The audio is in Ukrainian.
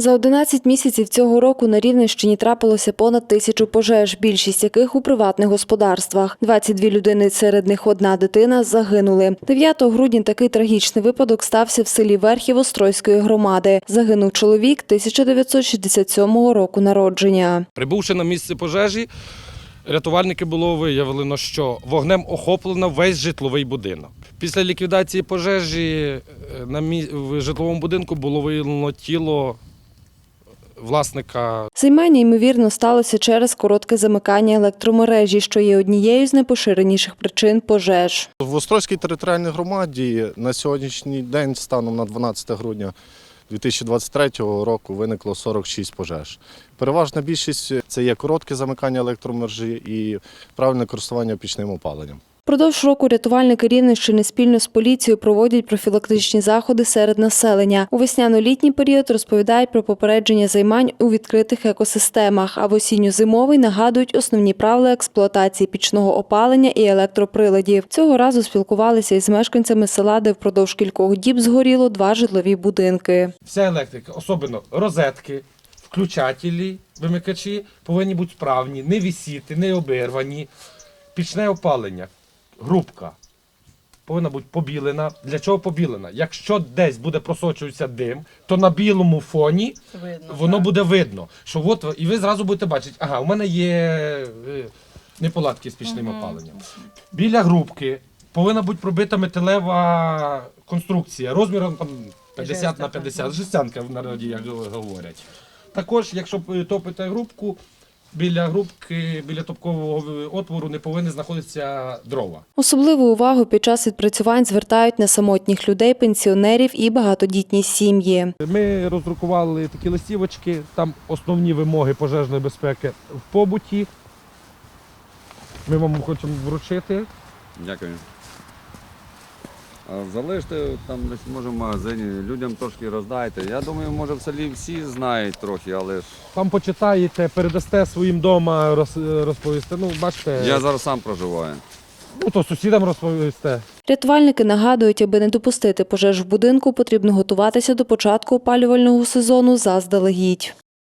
За 11 місяців цього року на Рівненщині трапилося понад тисячу пожеж, більшість яких у приватних господарствах. 22 людини, серед них одна дитина, загинули. 9 грудня такий трагічний випадок стався в селі Верхів Остройської громади. Загинув чоловік 1967 року народження. Прибувши на місце пожежі, рятувальники було виявлено, що вогнем охоплено весь житловий будинок. Після ліквідації пожежі е, на мі- в житловому будинку було виявлено тіло власника Займання, ймовірно, сталося через коротке замикання електромережі, що є однією з найпоширеніших причин пожеж. В Острозькій територіальній громаді на сьогоднішній день, станом на 12 грудня 2023 року, виникло 46 пожеж. Переважна більшість це є коротке замикання електромережі і правильне користування пічним опаленням. Продовж року рятувальники Рівненщини спільно з поліцією проводять профілактичні заходи серед населення. У весняно-літній період розповідають про попередження займань у відкритих екосистемах, а в осінньо-зимовий нагадують основні правила експлуатації пічного опалення і електроприладів. Цього разу спілкувалися із мешканцями села, де впродовж кількох діб згоріло два житлові будинки. Вся електрика, особливо розетки, включателі, вимикачі, повинні бути справні, не висіти, не обірвані. Пічне опалення, грубка повинна бути побілена. Для чого побілена? Якщо десь буде просочуватися дим, то на білому фоні воно буде видно. Що от, і ви зразу будете бачити, ага, у мене є е, неполадки з пічним опаленням. Біля грубки повинна бути пробита металева конструкція розміром там, 50 на 50, жестянка в народі, як говорять. Також, якщо топите грубку, біля грубки, біля топкового отвору не повинні знаходитися дрова. Особливу увагу під час відпрацювань звертають на самотніх людей, пенсіонерів і багатодітні сім'ї. Ми роздрукували такі листівочки, там основні вимоги пожежної безпеки в побуті. Ми вам хочемо вручити. Дякую. Залиште там десь може в магазині, людям трошки роздайте. Я думаю, може в селі всі знають трохи, але ж Там почитаєте, передасте своїм вдома, роз, розповісте. Ну, бачите, я зараз сам проживаю. ну то сусідам розповісте. Рятувальники нагадують, аби не допустити пожеж в будинку, потрібно готуватися до початку опалювального сезону заздалегідь.